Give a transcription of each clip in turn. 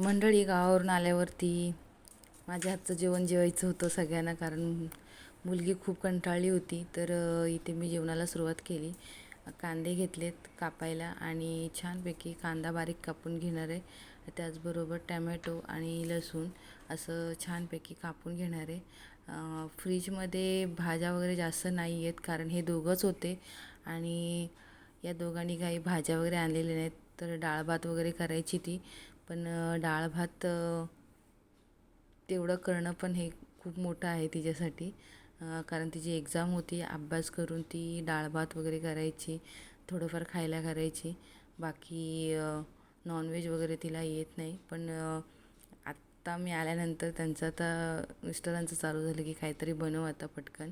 मंडळी गावावरून आल्यावरती माझ्या हातचं जेवण जेवायचं होतं सगळ्यांना कारण मुलगी खूप कंटाळली होती. तर इथे मी जेवणाला सुरुवात केली. कांदे घेतलेत कापायला आणि छानपैकी कांदा बारीक कापून घेणार आहे. त्याचबरोबर टॅमॅटो आणि लसूण असं छानपैकी कापून घेणार आहे. फ्रीजमध्ये भाज्या वगैरे जास्त नाही आहेत कारण हे दोघंच होते. आणि या दोघांनी काही भाज्या वगैरे आणलेल्या नाहीत तर डाळ भात वगैरे करायची ती. पण डाळ भात तेवढं करणं पण हे खूप मोठं आहे तिच्यासाठी. कारण तिची एक्झाम होती अभ्यास करून ती डाळ भात वगैरे करायची थोडंफार खायला करायची. बाकी नॉनव्हेज वगैरे तिला येत नाही. पण आत्ता मी आल्यानंतर त्यांचं आता मिस्टरांचं चालू झालं की काहीतरी बनव आता पटकन.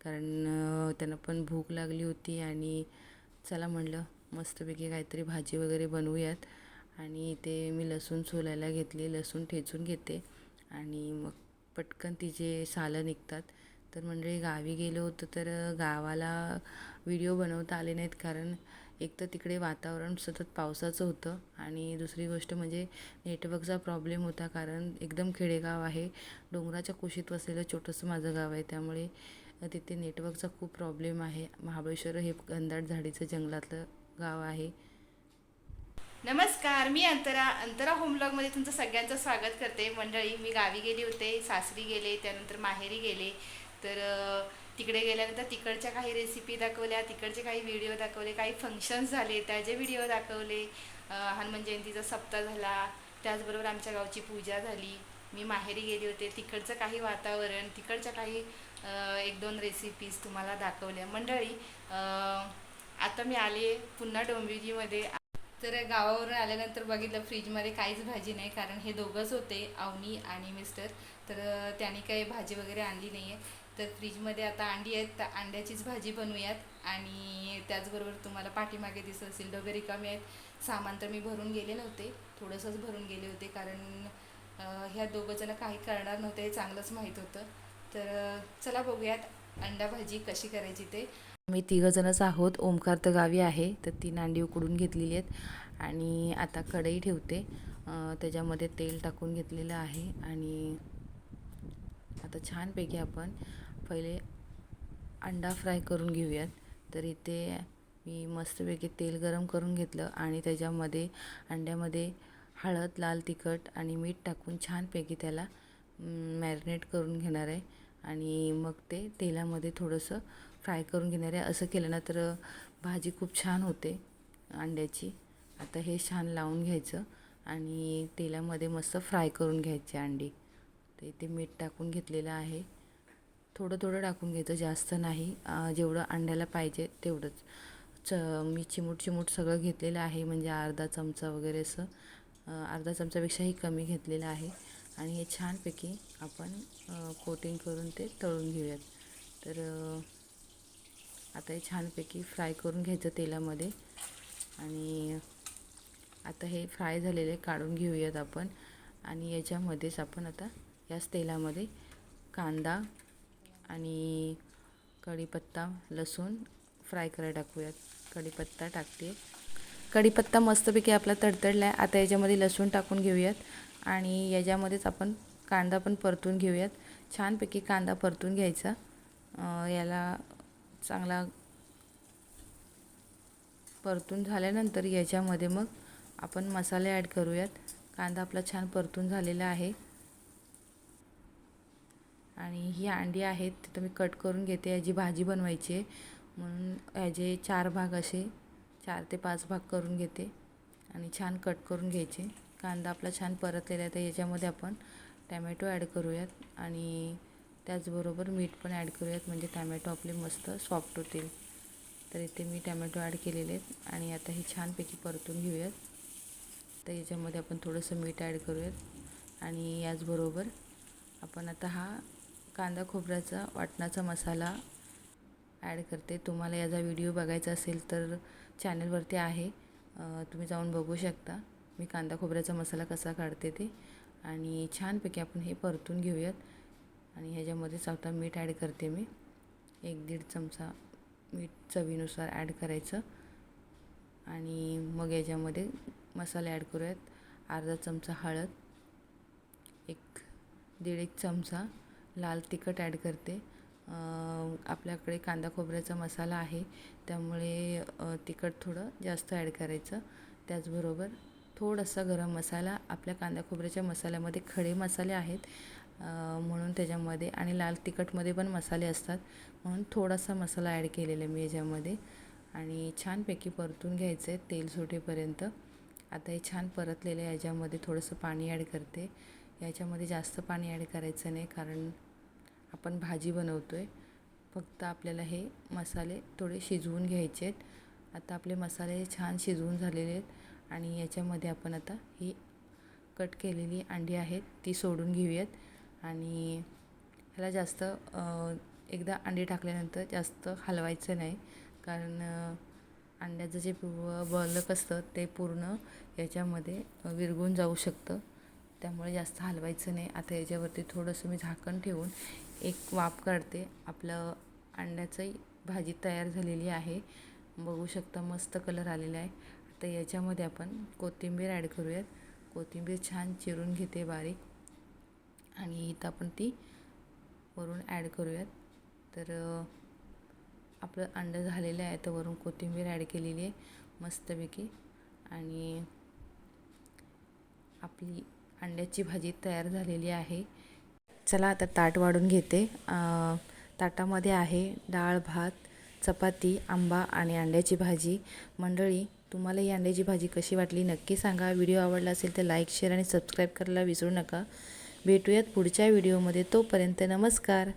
कारण त्यांना पण भूक लागली होती आणि चला म्हणलं मस्तपैकी काहीतरी भाजी वगैरे बनवूयात. आणि इथे मी लसूण सोलायला घेतले लसूण ठेचून घेते. आणि मग पटकन तिचे सालं निघतात. तर म्हणजे गावी गेलो होतो तर गावाला व्हिडिओ बनवता आले नाहीत. कारण एक तर तिकडे वातावरण सतत पावसाचं होतं. आणि दुसरी गोष्ट म्हणजे नेटवर्कचा प्रॉब्लेम होता. कारण एकदम खेडेगाव आहे. डोंगराच्या कुशीत वसलेलं छोटंसं माझं गाव आहे. त्यामुळे तिथे नेटवर्कचा खूप प्रॉब्लेम आहे. महाबळेश्वर हे घनदाट झाडीचं जंगलातलं गाव आहे. नमस्कार मी अंतरा अंतरा होमलॉगमध्ये तुमचं सगळ्यांचं स्वागत करते. मंडळी मी गावी गेले होते सासरी गेले त्यानंतर माहेरी गेले. तर तिकडे गेल्यानंतर तिकडच्या काही रेसिपी दाखवल्या तिकडचे काही व्हिडिओ दाखवले काही फंक्शन्स झाले त्याचे व्हिडिओ दाखवले. हनुमान जयंतीचा सप्ताह झाला त्याचबरोबर आमच्या गावची पूजा झाली. मी माहेरी गेले होते तिकडचं काही वातावरण तिकडच्या काही एक दोन रेसिपीज तुम्हाला दाखवल्या. मंडळी आता मी आले पुन्हा डोंबिवलीमध्ये. तर गावावरून आल्यानंतर बघितलं फ्रीजमध्ये काहीच भाजी नाही कारण हे दोघंच होते अवनी आणि मिस्टर. तर त्याने त्यांनी काही भाजी वगैरे आणली नाही आहे तर फ्रीजमध्ये आता अंडी आहेत तर अंड्याचीच भाजी बनवूयात. आणि त्याचबरोबर तुम्हाला पाठीमागे दिसत असेल डबे रिकामे आहेत. सामान तर मी भरून गेले नव्हते थोडंसंच भरून गेले होते कारण ह्या दोघंजणं काही करणार नव्हते हे चांगलंच माहीत होतं. तर चला बघूयात. अंडा भाजी कशी करायची ते? मी तिघंजणच आहोत. ओमकार तर गावी आहे तर ती नांडी उकडून घेतलेली आहेत. आणि आता कढई ठेवते. त्याच्यामध्ये तेल टाकून घेतलेलं आहे. आणि आता छानपैकी आपण पहिले अंडा फ्राय करून घेऊयात. तर इथे मी मस्तपैकी तेल गरम करून घेतलं आणि त्याच्यामध्ये अंड्यामध्ये हळद लाल तिखट आणि मीठ टाकून छानपैकी त्याला मॅरिनेट करून घेणार आहे. आणि मग ते तेलामध्ये थोडंसं फ्राय करून घेणार. आहे असं केलं ना तर भाजी खूप छान होते अंड्याची. आता हे छान लावून घ्यायचं आणि तेलामध्ये मस्त फ्राय करून घ्यायचे अंडी. तर इथे मीठ टाकून घेतलेलं आहे. थोडं थोडं टाकून घ्यायचं जास्त नाही. जेवढं अंड्याला पाहिजे तेवढंच. च मी चिमूट चिमूट सगळं घेतलेलं आहे. म्हणजे अर्धा चमचा वगैरे असं अर्धा चमचापेक्षाही कमी घेतलेलं आहे. आणि हे छानपैकी आपण कोटिंग करून ते तळून घेऊयात. तर आता हे छानपैकी फ्राय करून घ्यायचं तेलामध्ये. आणि आता हे फ्राय झालेले काढून घेऊयात आपण. आणि याच्यामध्येच आपण आता याच तेलामध्ये कांदा आणि कढीपत्ता लसूण फ्राय करायला टाकूयात. कढीपत्ता टाकते. कढीपत्ता मस्तपैकी आपला तडतडला आहे आता याच्यामध्ये लसूण टाकून घेऊयात. आणि याच्यामध्येच आपण कांदा पण परतून घेऊयात. छानपैकी कांदा परतून घ्यायचा. याला चांगला परतून झाल्यानंतर याच्यामध्ये मग आपण मसाले ॲड करूयात. कांदा आपला छान परतून झालेला आहे. आणि ही अंडी आहेत तिथं मी कट करून घेते. याची भाजी बनवायची आहे. म्हणून याचे चार भाग असे चार ते पाच भाग करून घेते. आणि छान कट करून घ्यायचे. कांदा आपला छान परतलेला आहे तर याच्यामध्ये आपण टॅमॅटो ॲड करूयात. आणि त्याचबरोबर मीठ पण ॲड करूयात म्हणजे टॅमॅटो आपले मस्त सॉफ्ट होतील. तर इथे मी टॅमॅटो ॲड केलेले आहेत आणि आता हे छानपैकी परतून घेऊयात. तर याच्यामध्ये आपण थोडंसं मीठ ॲड करूयात. आणि याचबरोबर आपण आता हा कांदा खोबऱ्याचा वाटणाचा मसाला ॲड करते. तुम्हाला याचा व्हिडिओ बघायचा असेल तर चॅनलवरती आहे. तुम्ही जाऊन बघू शकता. मी कांदा खोबऱ्याचा मसाला कसा काढते ते आणि छानपैकी आपण हे परतून घेऊयात. आणि ह्याच्यामध्येच आता मीठ ॲड करते मी. एक दीड चमचा मीठ चवीनुसार ॲड करायचं. आणि मग याच्यामध्ये मसाले ॲड करूयात. अर्धा चमचा हळद एक दीड एक चमचा लाल तिखट ॲड करते. आपल्याकडे कांदा खोबऱ्याचा मसाला आहे त्यामुळे तिखट थोडं जास्त ॲड करायचं. त्याचबरोबर थोडासा गरम मसाला आपल्या कांदा खोबऱ्याच्या मसाल्यामध्ये खडे मसाले आहेत म्हणून त्याच्यामध्ये आणि लाल तिखटमध्ये पण मसाले असतात म्हणून थोडासा मसाला ॲड केलेला आहे मी याच्यामध्ये. आणि छानपैकी परतून घ्यायचं आहे तेल सुटेपर्यंत. आता हे छान परतलेलं आहे याच्यामध्ये थोडंसं पाणी ॲड करते. याच्यामध्ये जास्त पाणी ॲड करायचं नाही कारण आपण भाजी बनवतो आहे फक्त आपल्याला हे मसाले थोडे शिजवून घ्यायचे आहेत. आता आपले मसाले छान शिजवून झालेले आहेत. आणि याच्यामध्ये आपण आता ही कट केलेली अंडी आहेत ती सोडून घेऊयात. आणि ह्याला जास्त एकदा अंडी टाकल्यानंतर जास्त हलवायचं नाही. कारण अंड्याचं जे ब- बलक असतं ते पूर्ण याच्यामध्ये विरघून जाऊ शकतं. त्यामुळे जास्त हलवायचं नाही. आता याच्यावरती थोडंसं मी झाकण ठेवून एक वाफ काढते. आपलं अंड्याचंही भाजी तयार झालेली आहे. बघू शकता मस्त कलर आलेला आहे. तर याच्यामध्ये आपण कोथिंबीर ॲड करूयात. कोथिंबीर छान चिरून घेते बारीक. आणि इथं आपण ती वरून ॲड करूयात. तर आपलं अंडं झालेलं आहे तर वरून कोथिंबीर ॲड केलेली आहे मस्तपैकी. आणि आपली अंड्याची भाजी तयार झालेली आहे. चला आता ताट वाढून घेते. ताटामध्ये आहे डाळ भात चपाती आंबा आणि अंड्याची भाजी. मंडळी तुम्हाला ही अंड्याची भाजी कशी वाटली नक्की सांगा. व्हिडिओ आवडला असेल तर लाईक शेअर आणि सबस्क्राईब करायला विसरू नका. भेटूयात पुढच्या व्हिडिओमध्ये. तोपर्यंत नमस्कार.